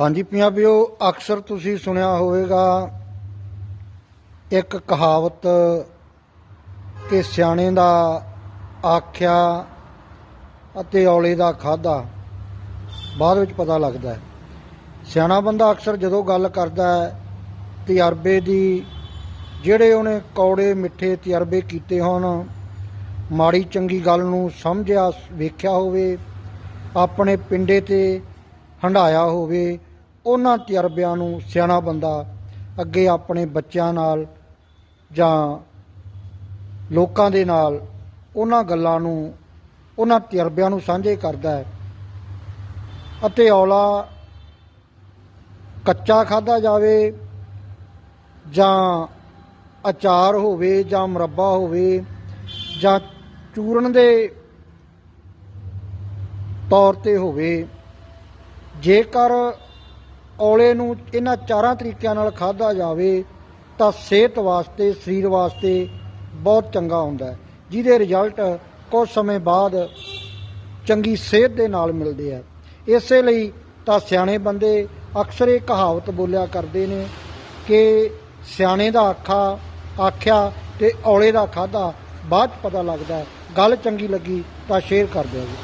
ਹਾਂਜੀ ਪੰਜਾਬੀਓ, ਅਕਸਰ ਤੁਸੀਂ ਸੁਣਿਆ ਹੋਵੇਗਾ ਇੱਕ ਕਹਾਵਤ ਕਿ ਸਿਆਣੇ ਦਾ ਆਖਿਆ ਅਤੇ ਔਲੇ ਦਾ ਖਾਦਾ ਬਾਅਦ ਵਿੱਚ ਪਤਾ ਲੱਗਦਾ ਹੈ। ਸਿਆਣਾ ਬੰਦਾ ਅਕਸਰ ਜਦੋਂ ਗੱਲ ਕਰਦਾ ਹੈ, ਤਜਰਬੇ ਦੀ, ਜਿਹੜੇ ਉਹਨੇ ਕੌੜੇ ਮਿੱਠੇ ਤਜਰਬੇ ਕੀਤੇ ਹੋਣ, ਮਾੜੀ ਚੰਗੀ ਗੱਲ ਨੂੰ ਸਮਝਿਆ, ਵੇਖਿਆ ਹੋਵੇ, ਆਪਣੇ ਪਿੰਡੇ ਤੇ ਹੰਡਾਇਆ ਹੋਵੇ, ਉਹਨਾਂ ਤਜਰਬਿਆਂ ਨੂੰ ਸਿਆਣਾ ਬੰਦਾ ਅੱਗੇ ਆਪਣੇ ਬੱਚਿਆਂ ਨਾਲ ਜਾਂ ਲੋਕਾਂ ਦੇ ਨਾਲ ਉਹਨਾਂ ਗੱਲਾਂ ਨੂੰ, ਉਹਨਾਂ ਤਜਰਬਿਆਂ ਨੂੰ ਸਾਂਝੇ ਕਰਦਾ ਹੈ ਅਤੇ ਔਲਾ ਕੱਚਾ ਖਾਦਾ ਜਾਵੇ ਜਾਂ ਅਚਾਰ ਹੋਵੇ ਜਾਂ ਮੁਰੱਬਾ ਹੋਵੇ ਜਾਂ ਚੂਰਨ ਦੇ ਤੌਰ ਤੇ ਹੋਵੇ ਜੇਕਰ ਔਲੇ ਨੂੰ ਇਹਨਾਂ ਚਾਰਾਂ ਤਰੀਕਿਆਂ ਨਾਲ ਖਾਧਾ ਜਾਵੇ, ਤਾਂ ਸਿਹਤ ਵਾਸਤੇ, ਸਰੀਰ ਵਾਸਤੇ ਬਹੁਤ ਚੰਗਾ ਹੁੰਦਾ ਹੈ, ਜਿਹਦੇ ਰਿਜ਼ਲਟ ਕੁਝ ਸਮੇਂ ਬਾਅਦ ਚੰਗੀ ਸਿਹਤ ਦੇ ਨਾਲ ਮਿਲਦੇ ਆ। ਇਸੇ ਲਈ ਤਾਂ ਸਿਆਣੇ ਬੰਦੇ ਅਕਸਰ ਇਹ ਕਹਾਵਤ ਬੋਲਿਆ ਕਰਦੇ ਨੇ ਕਿ ਸਿਆਣੇ ਦਾ ਆਖਾ ਆਖਿਆ ਤੇ ਔਲੇ ਦਾ ਖਾਦਾ ਬਾਅਦ 'ਚ ਪਤਾ ਲੱਗਦਾ ਗੱਲ ਚੰਗੀ ਲੱਗੀ ਤਾਂ ਸ਼ੇਅਰ ਕਰ ਦਿਓ ਜੀ।